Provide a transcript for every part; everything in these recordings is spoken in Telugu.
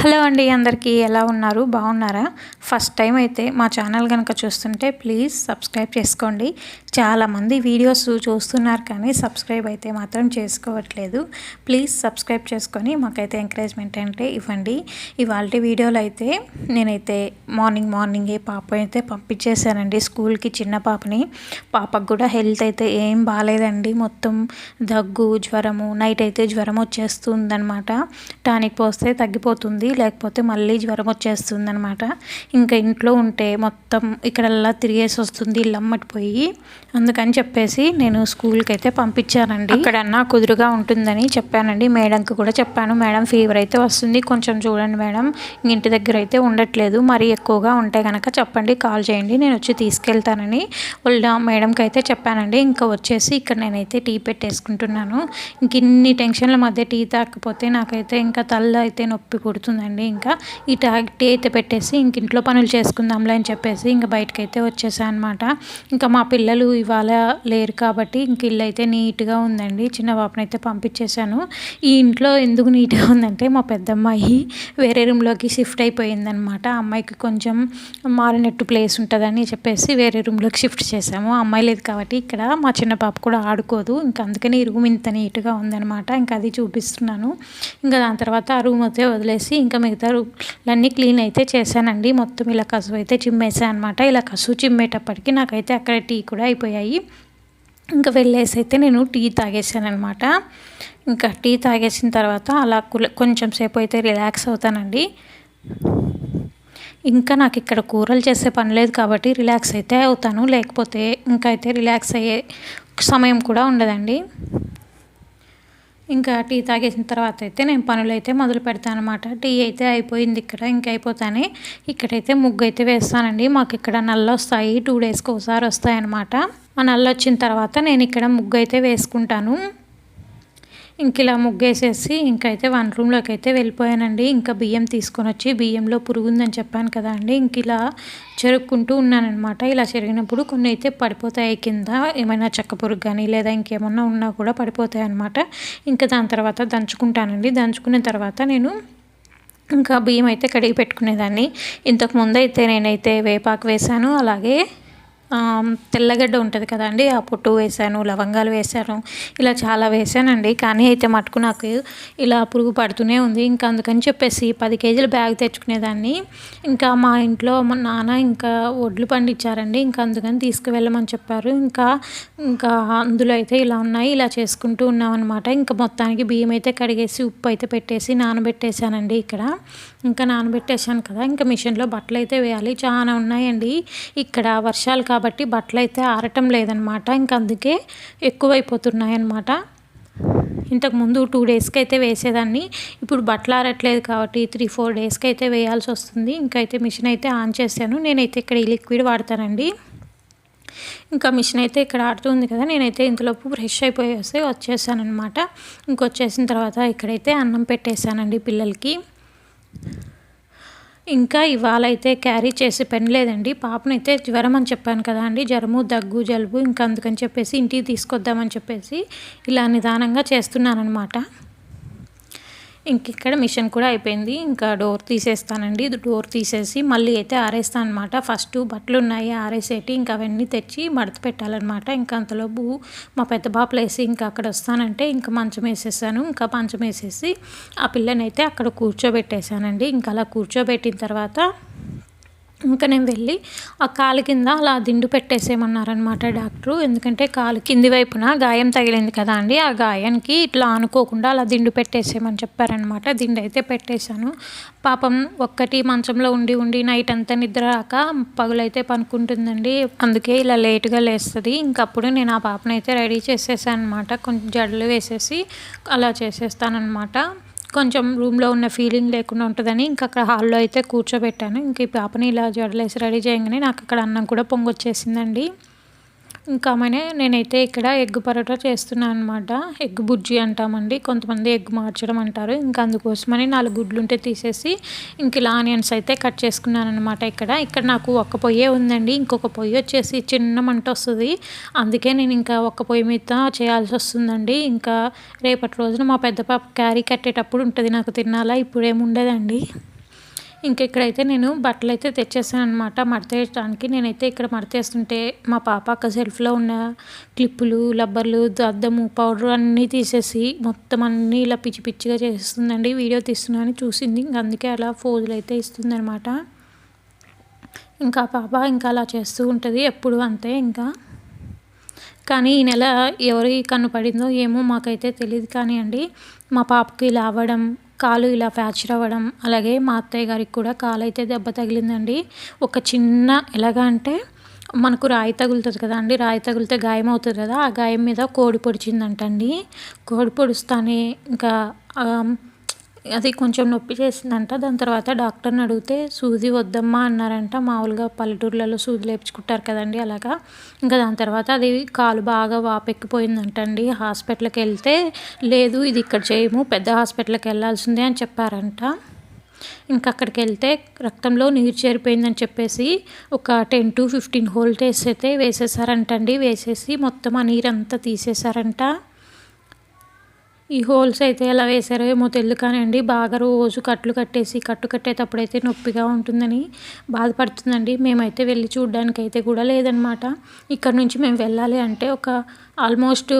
హలో అండి అందరికీ ఎలా ఉన్నారు? బాగున్నారా? ఫస్ట్ టైం అయితే మా ఛానల్ కనుక చూస్తుంటే ప్లీజ్ సబ్స్క్రైబ్ చేసుకోండి. చాలామంది వీడియోస్ చూస్తున్నారు కానీ సబ్స్క్రైబ్ అయితే మాత్రం చేసుకోవట్లేదు. ప్లీజ్ సబ్స్క్రైబ్ చేసుకొని మాకైతే ఎంకరేజ్మెంట్ అంటే ఇవ్వండి. ఇవాళ వీడియోలు అయితే నేనైతే మార్నింగ్ మార్నింగే పాప అయితే పంపించేశానండి స్కూల్కి చిన్న పాపని. పాపకు కూడా హెల్త్ అయితే ఏం బాగాలేదండి. మొత్తం దగ్గు జ్వరము నైట్ అయితే జ్వరం వచ్చేస్తుందనమాట టానిక్ పోస్తే తగ్గిపోతుంది లేకపోతే మళ్ళీ జ్వరం వచ్చేస్తుంది అనమాట ఇంకా ఇంట్లో ఉంటే మొత్తం ఇక్కడల్లా తిరిగేసి వస్తుంది ఇల్లు అమ్మటిపోయి అందుకని చెప్పేసి నేను స్కూల్కి అయితే పంపించానండి. ఇక్కడన్నా కుదురుగా ఉంటుందని చెప్పానండి. మేడంకి కూడా చెప్పాను. మేడం ఫీవర్ అయితే వస్తుంది. కొంచెం చూడండి మేడం. ఇంటి దగ్గర అయితే ఉండట్లేదు. మరి ఎక్కువగా ఉంటే కనుక చెప్పండి. కాల్ చేయండి. నేను వచ్చి తీసుకెళ్తానని వాళ్ళ మేడంకి అయితే చెప్పానండి. ఇంకా వచ్చేసి ఇక్కడ నేనైతే టీ పెట్టేసుకుంటున్నాను. ఇంక ఇన్ని టెన్షన్ల మధ్య టీ తాకపోతే నాకైతే ఇంకా తల్ల అయితే నొప్పి పుడుతుందండి ఇంకా ఈ టీ అయితే పెట్టేసి ఇంక ఇంట్లో పనులు చేసుకుందాంలే అని చెప్పేసి ఇంకా బయటకైతే వచ్చేసాను అనమాట ఇంకా మా పిల్లలు ఇవాళ లేరు కాబట్టి ఇంక ఇల్లు అయితే నీట్గా ఉందండి. చిన్న పాపను అయితే పంపించేశాను. ఈ ఇంట్లో ఎందుకు నీట్గా ఉందంటే మా పెద్దమ్మాయి వేరే రూమ్లోకి షిఫ్ట్ అయిపోయిందనమాట అమ్మాయికి కొంచెం మారినట్టు ప్లేస్ ఉంటుందని చెప్పేసి వేరే రూమ్లోకి షిఫ్ట్ చేసాము అమ్మాయి లేదు కాబట్టి ఇక్కడ మా చిన్న పాప కూడా ఆడుకోదు. ఇంకా అందుకని ఈ రూమ్ ఇంత నీట్గా ఉందనమాట ఇంకా అది చూపిస్తున్నాను. ఇంకా దాని తర్వాత ఆ రూమ్ అయితే వదిలేసి ఇంకా మిగతా రూమ్లన్నీ క్లీన్ అయితే చేశానండి. మొత్తం ఇలా కసువు అయితే చిమ్మేసా అనమాట ఇలా కసువు చిమ్మేటప్పటికి నాకైతే అక్కడ టీ కూడా అయిపోయాయి. ఇంకా వెళ్ళేసి అయితే నేను టీ తాగేసాను అనమాట ఇంకా టీ తాగేసిన తర్వాత అలా కొంచెం సేపు అయితే రిలాక్స్ అవుతానండి. ఇంకా నాకు ఇక్కడ కూరలు చేసే పని లేదు కాబట్టి రిలాక్స్ అయితే అవుతాను. లేకపోతే ఇంకా అయితే రిలాక్స్ అయ్యే సమయం కూడా ఉండదండి. ఇంకా టీ తాగేసిన తర్వాత అయితే నేను పనులు అయితే మొదలు పెడతాను అనమాట టీ అయితే అయిపోయింది ఇక్కడ ఇంకా అయిపోతానే. ఇక్కడైతే ముగ్గు అయితే వేస్తానండి. మాకు ఇక్కడ నల్ల వస్తాయి. టూ డేస్కి ఒకసారి వస్తాయి అనమాట ఆ నల్ల వచ్చిన తర్వాత నేను ఇక్కడ ముగ్గు అయితే వేసుకుంటాను. ఇంక ఇలా ముగ్గేసేసి ఇంకైతే వన్ రూమ్లోకి అయితే వెళ్ళిపోయానండి. ఇంకా బియ్యం తీసుకొని వచ్చి బియ్యంలో పురుగు ఉందని చెప్పాను కదా అండి. ఇంక ఇలా చెరుక్కుంటూ ఉన్నానమాట ఇలా చెరిగినప్పుడు కొన్ని అయితే పడిపోతాయి కింద. ఏమైనా చెక్క పురుగు కానీ లేదా ఇంకేమన్నా ఉన్నా కూడా పడిపోతాయి అనమాట ఇంకా దాని తర్వాత దంచుకుంటానండి. దంచుకున్న తర్వాత నేను ఇంకా బియ్యం అయితే కడిగి పెట్టుకునేదాన్ని. ఇంతకు ముందు అయితే నేనైతే వేపాకు వేశాను. అలాగే తెల్లగడ్డ ఉంటుంది కదండి ఆ పొట్టు వేసాను లవంగాలు వేసాను ఇలా చాలా వేశానండి. కానీ అయితే మటుకు నాకు ఇలా పురుగు పడుతూనే ఉంది. ఇంకా అందుకని చెప్పేసి పది కేజీల బ్యాగ్ తెచ్చుకునేదాన్ని. ఇంకా మా ఇంట్లో మా నాన్న ఇంకా ఒడ్లు పండించారండి. ఇంకా అందుకని తీసుకువెళ్ళమని చెప్పారు. ఇంకా ఇంకా అందులో అయితే ఇలా ఉన్నాయి ఇలా చేసుకుంటూ ఉన్నామన్నమాట. ఇంకా మొత్తానికి బియ్యం అయితే కడిగేసి ఉప్పు అయితే పెట్టేసి నానబెట్టేశానండి ఇక్కడ. ఇంకా నానబెట్టేశాను కదా ఇంకా మిషన్లో బట్టలు అయితే వేయాలి. చాలా ఉన్నాయండి. ఇక్కడ వర్షాలు కాబట్టి బట్టలు అయితే ఆరటం లేదనమాట. ఇంక అందుకే ఎక్కువైపోతున్నాయి అన్నమాట ఇంతకుముందు టూ డేస్కి అయితే వేసేదాన్ని. ఇప్పుడు బట్టలు ఆరట్లేదు కాబట్టి త్రీ ఫోర్ డేస్కి అయితే వేయాల్సి వస్తుంది. ఇంకైతే మిషన్ అయితే ఆన్ చేశాను. నేనైతే ఇక్కడ ఈ లిక్విడ్ వాడతానండి. ఇంకా మిషన్ అయితే ఇక్కడ ఆడుతుంది కదా నేనైతే ఇంతలోపు ఫ్రెష్ అయిపోయి వస్తే వచ్చేసాను అనమాట ఇంకొచ్చేసిన తర్వాత ఇక్కడైతే అన్నం పెట్టేశానండి పిల్లలకి. ఇంకా ఇవాళ అయితే క్యారీ చేసి పెనలేదండి పాపనైతే జ్వరం అని చెప్పాను కదా అండి. జ్వరము దగ్గు జలుబు ఇంకా అందుకని చెప్పేసి ఇంటికి తీసుకొద్దామని చెప్పేసి ఇలా నిదానంగా చేస్తున్నాను అనమాట ఇంక ఇక్కడ మిషన్ కూడా అయిపోయింది. ఇంకా డోర్ తీసేస్తానండి. డోర్ తీసేసి మళ్ళీ అయితే ఆరేస్తాను అనమాట ఫస్ట్ బట్టలు ఉన్నాయి ఆరేసేటి ఇంకా అవన్నీ తెచ్చి మడత పెట్టాలన్నమాట. ఇంకా అంతలోపు మా పెద్ద బాపులు వేసి ఇంకా అక్కడ వస్తానంటే ఇంకా మంచం వేసేసాను. ఇంకా మంచం వేసేసి ఆ పిల్లనైతే అక్కడ కూర్చోబెట్టేశానండి. ఇంకా అలా కూర్చోబెట్టిన తర్వాత ఇంకా నేను వెళ్ళి ఆ కాలు కింద అలా దిండు పెట్టేసేయమన్నారనమాట డాక్టరు. ఎందుకంటే కాలు కింది వైపున గాయం తగిలింది కదా అండి ఆ గాయానికి ఇట్లా అనుకోకుండా అలా దిండు పెట్టేసేయమని చెప్పారనమాట దిండు అయితే పెట్టేశాను. పాపం ఒక్కటి మంచంలో ఉండి ఉండి నైట్ అంతా నిద్ర రాక పగులైతే పనుకుంటుందండి. అందుకే ఇలా లేట్గా లేస్తుంది. ఇంకప్పుడు నేను ఆ పాపనైతే రెడీ చేసేసాను అనమాట కొంచెం జడలు వేసేసి అలా చేసేస్తానమాట కొంచెం రూమ్లో ఉన్న ఫీలింగ్ లేకుండా ఉంటుందని ఇంకా అక్కడ హాల్లో అయితే కూర్చోబెట్టాను. ఇంక ఈ పాపని ఇలా జడలేసి రెడీ చేయగానే నాకు అక్కడ అన్నం కూడా పొంగొచ్చేసిందండి. ఇంకా ఆమెనే నేనైతే ఇక్కడ ఎగ్ పరోటా చేస్తున్నాను అనమాట ఎగ్ బుజ్జి అంటామండి. కొంతమంది ఎగ్ మార్చడం అంటారు. ఇంకా అందుకోసమని నాలుగు గుడ్లు ఉంటే తీసేసి ఇంక ఇలా ఆనియన్స్ అయితే కట్ చేసుకున్నాను అనమాట ఇక్కడ. ఇక్కడ నాకు ఒక్క పొయ్యే ఉందండి. ఇంకొక పొయ్యి వచ్చేసి చిన్న మంట వస్తుంది. అందుకే నేను ఇంకా ఒక్క పొయ్యి మీద చేయాల్సి వస్తుందండి. ఇంకా రేపటి రోజున మా పెద్ద పాప క్యారీ కట్టేటప్పుడు ఉంటుంది. నాకు తినాలా? ఇప్పుడేముండదండి ఇంకా ఇక్కడైతే నేను బట్టలు అయితే తెచ్చేసాను అనమాట మడతేయడానికి నేనైతే ఇక్కడ మడతేస్తుంటే మా పాప అక్క సెల్ఫ్లో ఉన్న క్లిప్పులు లబ్బర్లు అద్దము పౌడర్ అన్నీ తీసేసి మొత్తం అన్నీ ఇలా పిచ్చి పిచ్చిగా చేస్తుందండి వీడియో తీస్తున్నాను చూసింది. ఇంక అందుకే అలా ఫోజులు అయితే ఇస్తుందనమాట ఇంకా పాప ఇంకా అలా చేస్తూ ఉంటుంది. ఎప్పుడు అంతే ఇంకా. కానీ ఈ నెల ఎవరి కన్ను పడిందో ఏమో మాకైతే తెలియదు కానీ అండి మా పాపకి ఇలా అవ్వడం కాలు ఇలా ఫ్రాక్చర్ అవ్వడం అలాగే మా అత్తయ్య గారికి కూడా కాలు అయితే దెబ్బ తగిలిందండి. ఒక చిన్న ఎలాగా అంటే మనకు రాయి తగులుతుంది కదా అండి రాయి తగిలితే గాయం అవుతుంది కదా ఆ గాయం మీద కోడి పొడిచిందంటండి. కోడి పొడుస్తానే ఇంకా అది కొంచెం నొప్పి చేసిందంట. దాని తర్వాత డాక్టర్ని అడిగితే సూది వద్దమ్మా అన్నారంట. మామూలుగా పల్లెటూర్లలో సూది లేపించుకుంటారు కదండి అలాగా. ఇంకా దాని తర్వాత అది కాలు బాగా వాపెక్కిపోయిందంటండి. హాస్పిటల్కి వెళ్తే లేదు ఇది ఇక్కడ చేయము పెద్ద హాస్పిటల్కి వెళ్ళాల్సిందే అని చెప్పారంట. ఇంకా అక్కడికి వెళ్తే రక్తంలో నీరు చేరిపోయిందని చెప్పేసి ఒక టెన్ టు ఫిఫ్టీన్ హోల్టేస్ అయితే వేసేసారంటండి. వేసేసి మొత్తం ఆ నీరంతా తీసేశారంట ఈ హోల్స్ అయితే ఎలా వేసారో ఏమో తెలియదు కానివ్వండి బాగా రోజు కట్లు కట్టేసి కట్టు కట్టేటప్పుడు అయితే నొప్పిగా ఉంటుందని బాధపడుతుందండి. మేమైతే వెళ్ళి చూడడానికి అయితే కూడా లేదనమాట ఇక్కడ నుంచి మేము వెళ్ళాలి అంటే ఒక almost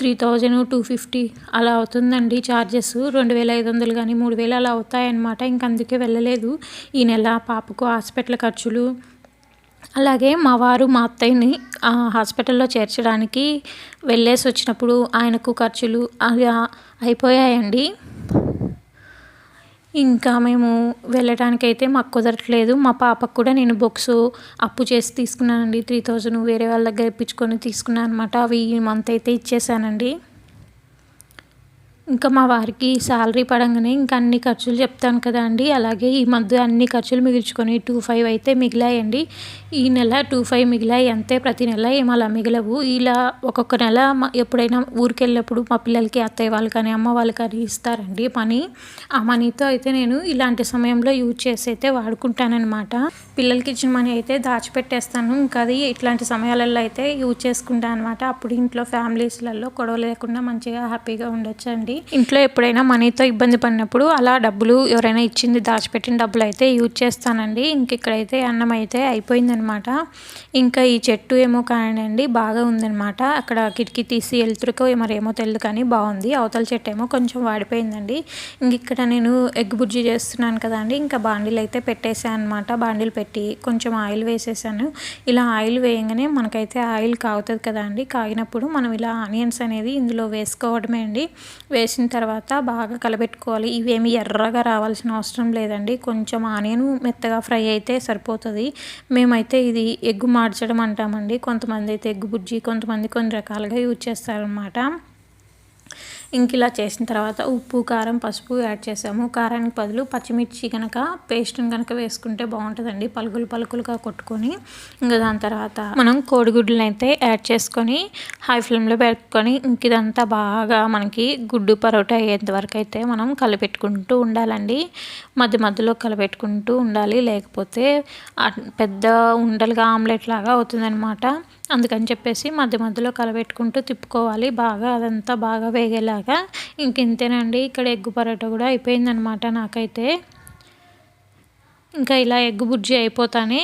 three thousand two fifty అలా అవుతుందండి ఛార్జెస్ రెండు వేల ఐదు వందలు కానీ మూడు వేలు అలా అవుతాయన్నమాట. ఇంక అందుకే వెళ్ళలేదు. ఈ నెల పాపకు హాస్పిటల్ ఖర్చులు అలాగే మా వారు మా అత్తయ్యని హాస్పిటల్లో చేర్చడానికి వెళ్ళేసి వచ్చినప్పుడు ఆయనకు ఖర్చులు అలా అయిపోయాయండి. ఇంకా మేము వెళ్ళటానికైతే మాకు కుదరట్లేదు. మా పాపకు కూడా నేను బుక్స్ అప్పు చేసి తీసుకున్నానండి. త్రీ థౌజండ్ వేరే వాళ్ళ దగ్గర ఇప్పించుకొని తీసుకున్నాను అనమాట అవి ఈ మంత్ అయితే ఇచ్చేసానండి. ఇంకా మా వారికి శాలరీ పడంగానే ఇంకా అన్ని ఖర్చులు చెప్తాను కదా అండి. అలాగే ఈ మధ్య అన్ని ఖర్చులు మిగిల్చుకొని టూ ఫైవ్ అయితే మిగిలాయండి. ఈ నెల టూ ఫైవ్ మిగిలాయి అంతే ప్రతి నెల ఏం అలా మిగలవు. ఇలా ఒక్కొక్క నెల ఎప్పుడైనా ఊరికి వెళ్ళినప్పుడు మా పిల్లలకి అత్తయ్య వాళ్ళు కానీ అమ్మ వాళ్ళు కానీ ఇస్తారండి పని ఆ మనీతో అయితే నేను ఇలాంటి సమయంలో యూజ్ చేసి అయితే వాడుకుంటానమాట పిల్లలకి ఇచ్చిన మనీ అయితే దాచిపెట్టేస్తాను. ఇంకా అది ఇట్లాంటి సమయాలలో అయితే యూజ్ చేసుకుంటాను అనమాట అప్పుడు ఇంట్లో ఫ్యామిలీస్లలో గొడవ లేకుండా మంచిగా హ్యాపీగా ఉండొచ్చు అండి ఇంట్లో ఎప్పుడైనా మనీతో ఇబ్బంది పడినప్పుడు అలా డబ్బులు ఎవరైనా ఇచ్చింది దాచిపెట్టిన డబ్బులు అయితే యూజ్ చేస్తానండి. ఇంక ఇక్కడైతే అన్నం అయితే అయిపోయిందనమాట. ఇంకా ఈ చెట్టు ఏమో కానండి బాగా ఉందనమాట. అక్కడ కిటికీ తీసి వెళ్తురుకో మరేమో తెలియదు కానీ బాగుంది. అవతల చెట్టు ఏమో కొంచెం వాడిపోయిందండి. ఇంక ఇక్కడ నేను ఎగ్ బుజ్జి చేస్తున్నాను కదండి ఇంకా బాండీలు అయితే పెట్టేసాను అనమాట బాండీలు పెట్టి కొంచెం ఆయిల్ వేసేసాను. ఇలా ఆయిల్ వేయగానే మనకైతే ఆయిల్ కాగుతుంది కదా అండి. కాగినప్పుడు మనం ఇలా ఆనియన్స్ అనేది ఇందులో వేసుకోవడమే అండి. వేసిన తర్వాత బాగా కలబెట్టుకోవాలి. ఇవేమి ఎర్రగా రావాల్సిన అవసరం లేదండి. కొంచెం ఆనియన్ మెత్తగా ఫ్రై అయితే సరిపోతుంది. మేమైతే ఇది ఎగ్గు మార్చడం అంటామండి. కొంతమంది అయితే ఎగ్గు బుజ్జి కొంతమంది కొన్ని రకాలుగా యూజ్ చేస్తారనమాట ఇంక ఇలా చేసిన తర్వాత ఉప్పు కారం పసుపు యాడ్ చేసాము. కారానికి బదులు పచ్చిమిర్చి కనుక పేస్ట్ని కనుక వేసుకుంటే బాగుంటుందండి. పలుకులు పలుకులుగా కొట్టుకొని ఇంకా దాని తర్వాత మనం కోడిగుడ్లను అయితే యాడ్ చేసుకొని హై ఫ్లేమ్లో పెట్టుకొని ఇంక ఇదంతా బాగా మనకి గుడ్డు పరోటా అయ్యేంత వరకు అయితే మనం కలిపెట్టుకుంటూ ఉండాలండి. మధ్య మధ్యలో కలిపెట్టుకుంటూ ఉండాలి. లేకపోతే పెద్ద ఉండలుగా ఆమ్లెట్ లాగా అవుతుందన్నమాట. అందుకని చెప్పేసి మధ్య మధ్యలో కలబెట్టుకుంటూ తిప్పుకోవాలి. బాగా అదంతా బాగా వేగేలాగా ఇంకెంతేనండి ఇక్కడ ఎగ్గు పరోటా కూడా అయిపోయిందనమాట నాకైతే. ఇంకా ఇలా ఎగ్గు బుజ్జి అయిపోతానే.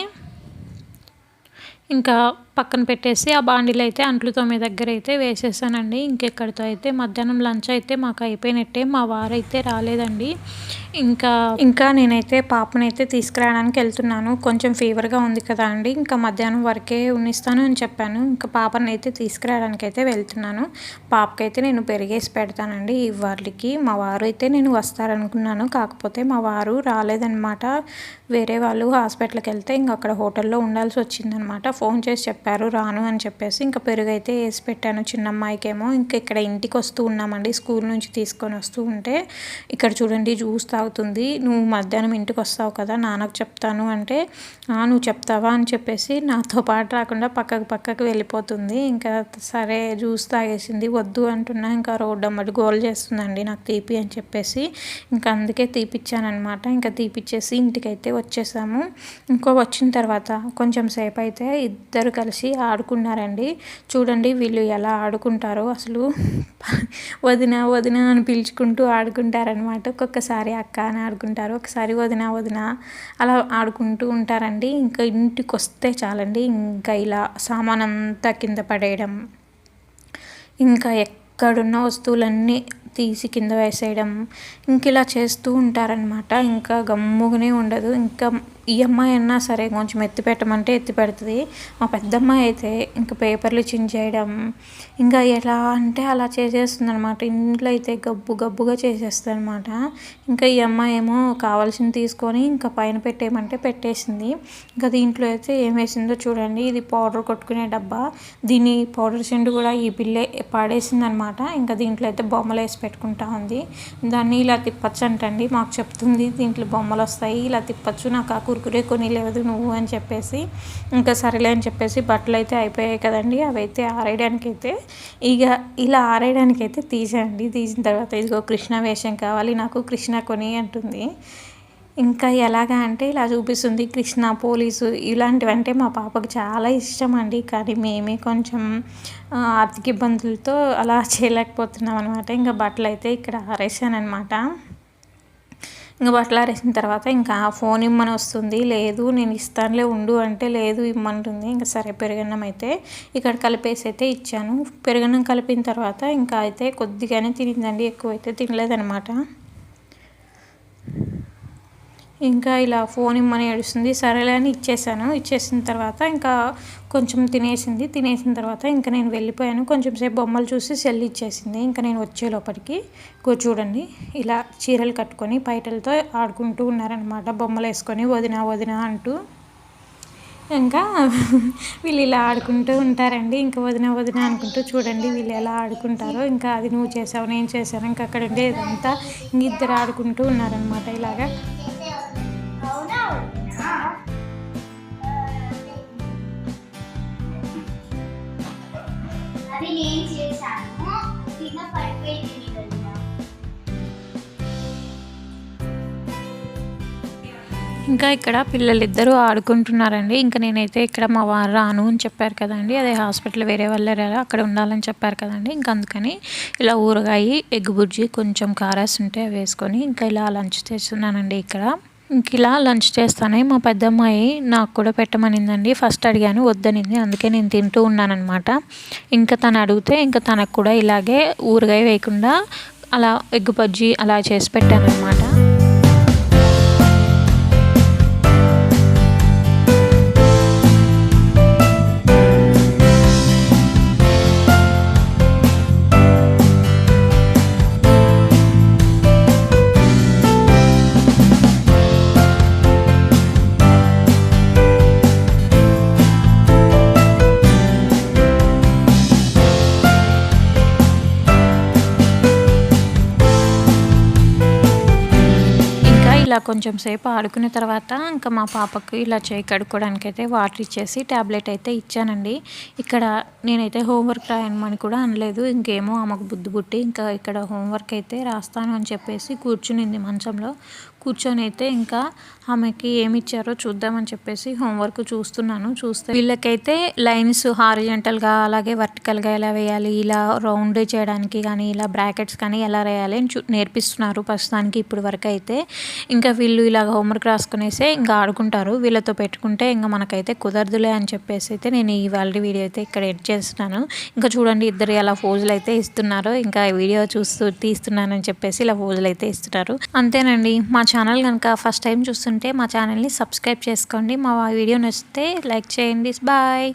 ఇంకా పక్కన పెట్టేసి ఆ బాండీలు అయితే అంట్లు తొమ్మిది దగ్గర అయితే వేసేసానండి. ఇంకెక్కడితో అయితే మధ్యాహ్నం లంచ్ అయితే మాకు అయిపోయినట్టే మా వారైతే రాలేదండి. ఇంకా ఇంకా నేనైతే పాపనైతే తీసుకురావడానికి వెళ్తున్నాను. కొంచెం ఫీవర్గా ఉంది కదా అండి. ఇంకా మధ్యాహ్నం వరకే ఉన్నిస్తాను అని చెప్పాను. ఇంకా పాపని అయితే తీసుకురావడానికి అయితే వెళ్తున్నాను. పాపకైతే నేను పెరిగేసి పెడతానండి ఇవాళకి మా వారు అయితే నేను వస్తారనుకున్నాను. కాకపోతే మా వారు రాలేదనమాట వేరే వాళ్ళు హాస్పిటల్కి వెళ్తే ఇంక అక్కడ హోటల్లో ఉండాల్సి వచ్చిందనమాట ఫోన్ చేసి చెప్పారు రాను అని చెప్పేసి. ఇంకా పెరుగు అయితే వేసి పెట్టాను చిన్న అమ్మాయికేమో ఇంకా ఇక్కడ ఇంటికి వస్తూ ఉన్నామండి స్కూల్ నుంచి తీసుకొని వస్తూ ఉంటే. ఇక్కడ చూడండి జ్యూస్ తాగుతుంది. నువ్వు మధ్యాహ్నం ఇంటికి వస్తావు కదా నాన్నకు చెప్తాను అంటే నువ్వు చెప్తావా? అని చెప్పేసి నాతో పాటు రాకుండా పక్కకు పక్కకు వెళ్ళిపోతుంది. ఇంకా సరే జ్యూస్ తాగేసింది వద్దు అంటున్నా. ఇంకా రోడ్డు అమ్మడి గోల్ చేస్తుందండి నాకు తీపి అని చెప్పేసి. ఇంకా అందుకే తీపిచ్చానమాట ఇంకా తీపిచ్చేసి ఇంటికైతే వచ్చేసాము. ఇంకో వచ్చిన తర్వాత కొంచెం సేపు అయితే ఇద్దరు కలిసి ఆడుకున్నారండి. చూడండి వీళ్ళు ఎలా ఆడుకుంటారో అసలు వదిన వదిన అని పిలుచుకుంటూ ఆడుకుంటారనమాట ఒక్కొక్కసారి అక్క అని ఆడుకుంటారు ఒకసారి వదిన వదిన అలా ఆడుకుంటూ ఉంటారండి. ఇంకా ఇంటికి వస్తే చాలండి ఇంకా ఇలా సామానంతా కింద పడేయడం. ఇంకా ఎక్కడున్న వస్తువులన్నీ తీసి కింద వేసేయడం ఇంక ఇలా చేస్తూ ఉంటారనమాట ఇంకా గమ్ముగానే ఉండదు. ఇంకా ఈ అమ్మాయి అన్నా సరే కొంచెం ఎత్తి పెట్టమంటే ఎత్తి పెడుతుంది. మా పెద్దమ్మాయి అయితే ఇంకా పేపర్లు చించేయడం ఇంకా ఎలా అంటే అలా చేసేస్తుంది అనమాట ఇంట్లో అయితే గబ్బు గబ్బుగా చేసేస్తుంది అనమాట ఇంకా ఈ అమ్మాయి ఏమో కావాల్సింది తీసుకొని ఇంకా పైన పెట్టేయమంటే పెట్టేసింది. ఇంకా దీంట్లో అయితే ఏం వేసిందో చూడండి. ఇది పౌడర్ కొట్టుకునే డబ్బా. దీని పౌడర్ చెండు కూడా ఈ పిల్లే పాడేసింది అనమాట ఇంకా దీంట్లో అయితే బొమ్మలు వేసి పెట్టుకుంటా ఉంది. దాన్ని ఇలా తిప్పచ్చు అంటండి మాకు చెప్తుంది దీంట్లో బొమ్మలు వస్తాయి ఇలా తిప్పచ్చు నాకు ఆ కురుకురే కొని లేదు నువ్వు అని చెప్పేసి ఇంకా సరేలే అని చెప్పేసి బట్టలు అయితే అయిపోయాయి కదండి అవి అయితే ఆరేయడానికి అయితే ఇక ఇలా ఆరేయడానికి అయితే తీసేయండి తీసిన తర్వాత ఇదిగో కృష్ణ వేషం కావాలి నాకు కృష్ణ కొని అంటుంది. ఇంకా ఎలాగా అంటే ఇలా చూపిస్తుంది కృష్ణ పోలీసు ఇలాంటివంటే మా పాపకు చాలా ఇష్టం అండి కానీ మేమే కొంచెం ఆర్థిక ఇబ్బందులతో అలా చేయలేకపోతున్నాం అనమాట ఇంకా బట్టలు అయితే ఇక్కడ ఆరేసాను అనమాట ఇంకా బట్టలు ఆరేసిన తర్వాత ఇంకా ఫోన్ ఇమ్మని వస్తుంది. లేదు నేను ఇస్తానులే ఉండు అంటే లేదు ఇమ్మంటుంది. ఇంకా సరే పెరుగన్నం అయితే ఇక్కడ కలిపేసి అయితే ఇచ్చాను. పెరుగన్నం కలిపిన తర్వాత ఇంకా అయితే కొద్దిగానే తినిందండి. ఎక్కువ అయితే తినలేదనమాట ఇంకా ఇలా ఫోన్ ఇమ్మని ఏడుస్తుంది. సరేలే అని ఇచ్చేసాను. ఇచ్చేసిన తర్వాత ఇంకా కొంచెం తినేసింది. తినేసిన తర్వాత ఇంకా నేను వెళ్ళిపోయాను. కొంచెం సేపు బొమ్మలు చూసి సెల్ ఇచ్చేసింది. ఇంకా నేను వచ్చే లోపలికి. చూడండి. ఇలా చీరలు కట్టుకొని పైటలతో ఆడుకుంటూ ఉన్నారనమాట బొమ్మలు వేసుకొని వదిన వదిన అంటూ. ఇంకా వీళ్ళు ఇలా ఆడుకుంటూ ఉంటారండి. ఇంకా వదిన వదిన అనుకుంటూ చూడండి వీళ్ళు ఎలా ఆడుకుంటారో. ఇంకా అది నువ్వు చేసావు నేను చేశాను. ఇంకా అక్కడ ఉండే ఇదంతా ఇంక ఇద్దరు ఆడుకుంటూ ఉన్నారనమాట ఇలాగా. నేను ఏం చేశాను కింద పడిపోయింది ఇంకా ఇక్కడ పిల్లలిద్దరూ ఆడుకుంటున్నారండి. ఇంకా నేనైతే ఇక్కడ మా వారు రాను అని చెప్పారు కదండి. అదే హాస్పిటల్ వేరే వాళ్ళు అక్కడ ఉండాలని చెప్పారు కదండి. ఇంకా అందుకని ఇలా ఊరగాయి ఎగ్ బుజ్జి కొంచెం కారాస్ ఉంటే వేసుకొని ఇంకా ఇలా లంచ్ చేస్తున్నానండి ఇక్కడ. ఇంక ఇలా లంచ్ చేస్తానే మా పెద్దమ్మాయి నాకు కూడా పెట్టమనిందండి. ఫస్ట్ అడిగాను వద్దనింది. అందుకే నేను తింటూ ఉన్నానమాట ఇంకా తను అడిగితే ఇంకా తనకు కూడా ఇలాగే ఊరగాయ వేయకుండా అలా ఎగ్గు బజ్జీ అలా చేసి పెట్టాను అనమాట ఇలా కొంచెం సేపు ఆడుకున్న తర్వాత ఇంకా మా పాపకు ఇలా చేయి కడుక్కోవడానికి అయితే వాటర్ ఇచ్చేసి ట్యాబ్లెట్ అయితే ఇచ్చానండి. ఇక్కడ నేనైతే హోంవర్క్ రాయనమని కూడా అనలేదు. ఇంకేమో ఆమెకు బుద్ధి పుట్టి ఇంకా ఇక్కడ హోంవర్క్ అయితే రాస్తాను అని చెప్పేసి కూర్చునింది మంచంలో. కూర్చొని అయితే ఇంకా ఆమెకి ఏమి ఇచ్చారో చూద్దామని చెప్పేసి హోంవర్క్ చూస్తున్నాను. చూస్తే వీళ్ళకైతే లైన్స్ హారిజెంటల్గా అలాగే వర్టికల్గా ఎలా వేయాలి ఇలా రౌండ్ చేయడానికి కానీ ఇలా బ్రాకెట్స్ కానీ ఎలా వేయాలి అని నేర్పిస్తున్నారు ప్రస్తుతానికి ఇప్పుడు వరకు అయితే. ఇంకా వీళ్ళు ఇలాగ హోంవర్క్ రాసుకునేసే ఇంకా ఆడుకుంటారు. వీళ్ళతో పెట్టుకుంటే ఇంకా మనకైతే కుదరదులే అని చెప్పేసి అయితే నేను ఈ వాళ్ళ వీడియో అయితే ఇక్కడ ఎడ్ చేస్తున్నాను. ఇంకా చూడండి ఇద్దరు ఎలా ఫోజులు అయితే ఇస్తున్నారు ఇంకా వీడియో చూస్తూ తీస్తున్నానని చెప్పేసి ఇలా ఫోజులు అయితే ఇస్తున్నారు. అంతేనండి. మా ఛానల్ కనుక ఫస్ట్ టైం అంటే మా ఛానల్ని సబ్స్క్రైబ్ చేసుకోండి. మా వీడియో నచ్చితే లైక్ చేయండి. బాయ్.